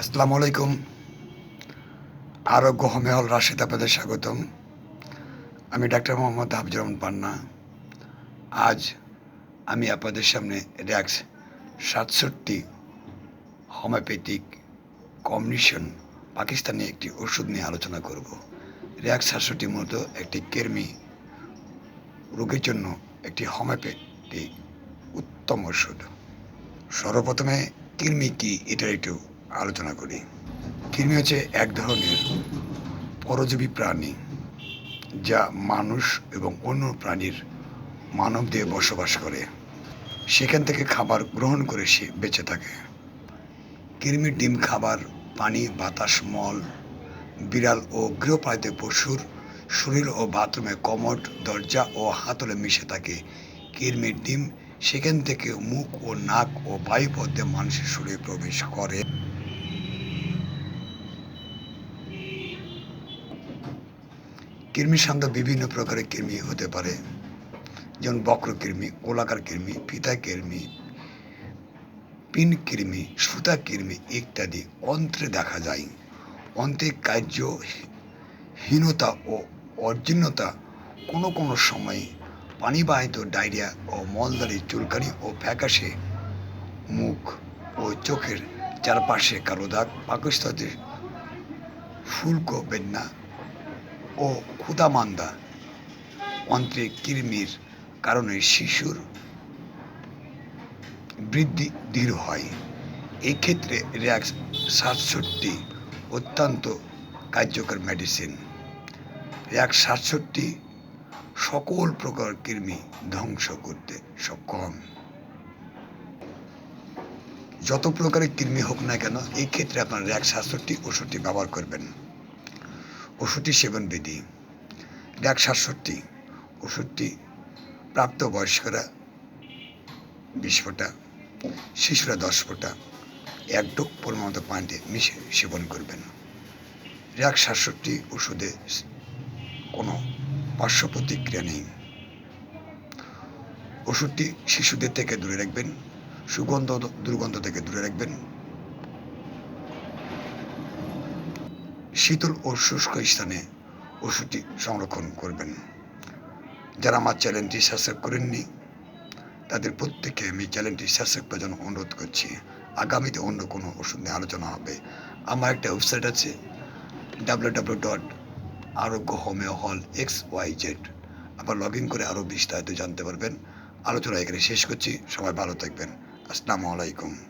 আসসালামু আলাইকুম। আরোগ্য হোমেহল রাশেদ আপনাদের স্বাগতম। আমি ডাক্তার মোহাম্মদ হাফিজুর রহমান পান্না। আজ আমি আপনাদের সামনে র্যাক্স সাতষট্টি হোমিওপ্যাথিক কম্বিনেশন পাকিস্তানি একটি ওষুধ নিয়ে আলোচনা করব। র্যাক্স সাতষট্টি মূলত একটি কেরমি রোগের জন্য একটি হোমিওপ্যাথি উত্তম ওষুধ। সর্বপ্রথমে কৃমি কি, এটার একটু আলোচনা করি। কৃমি হচ্ছে এক ধরনের পরজীবী প্রাণী, যা মানুষ এবং অন্য প্রাণীর মানব দিয়ে বসবাস করে। সেখান থেকে খাবার গ্রহণ করে সে বেঁচে থাকে। কৃমির ডিম খাবার, পানি, বাতাস, মল, বিড়াল ও গৃহপালিত পশুর শরীর ও বাথরুমে কমট দরজা ও হাতলে মিশে থাকে। কৃমির ডিম সেখান থেকে মুখ ও নাক ও বায়ুপথে মানুষের শরীরে প্রবেশ করে। কৃমি সান্দ বিভিন্ন প্রকারের কৃমি হতে পারে। যেমন বক্র কৃমি, গোলাকার কৃমি ফিতা কৃমি, পিন কৃমি, সুতা কৃমি ইত্যাদি। অন্ত্রে দেখা যায়। অন্ত্রে কার্যহীনতা ও অর্জীর্ণতা কোনো কোনো সময় পানিবাহিত ডায়রিয়া ও মলদারি চুলকানি ও ফ্যাকাশে মুখ ও চোখের চারপাশে কালো দাগ, পাকস্থলীর ফুলকো বেদনা ও ক্ষুদামান্দা অন্ত্রে কৃমির কারণে শিশুর বৃদ্ধি ধীর হয়। এই ক্ষেত্রে র্যাক্স সাতষট্টি অত্যন্ত কার্যকর মেডিসিন র্যাক্স সাতষট্টি সকল প্রকার কৃমি ধ্বংস করতে সক্ষম। যত প্রকারের কৃমি হোক না কেন এই ক্ষেত্রে আপনার সাতষট্টি ওষুধটি ব্যবহার করবেন। ওষুধটি সেবন বিধি। র্যাক সাতষট্টি ওষুধটি প্রাপ্তবয়স্করা বিশ ফোঁটা, শিশুরা দশ ফোঁটা, এক ডোক পরিমাণ পানিতে মিশে সেবন করবেন। র্যাক সাতষট্টি ওষুধে কোনো পার্শ্ব প্রতিক্রিয়া নেই। ওষুধটি শিশুদের থেকে দূরে রাখবেন, সুগন্ধ, দুর্গন্ধ থেকে দূরে রাখবেন শীতল ও শুষ্ক স্থানে ওষুধটি সংরক্ষণ করবেন। যারা আমার চ্যানেলটি সাবস্ক্রাইব করেননি, তাদের প্রত্যেকে আমি চ্যানেলটি সাবস্ক্রাইব করার জন্য অনুরোধ করছি। আগামীতে অন্য কোনো ওষুধ নিয়ে আলোচনা হবে। আমার একটা ওয়েবসাইট আছে W W dot Arogya homeo hall X Y Z আবার লগ ইন করে আরও বিস্তারিত জানতে পারবেন। আলোচনা এখানে শেষ করছি। সবাই ভালো থাকবেন। আসসালামু আলাইকুম।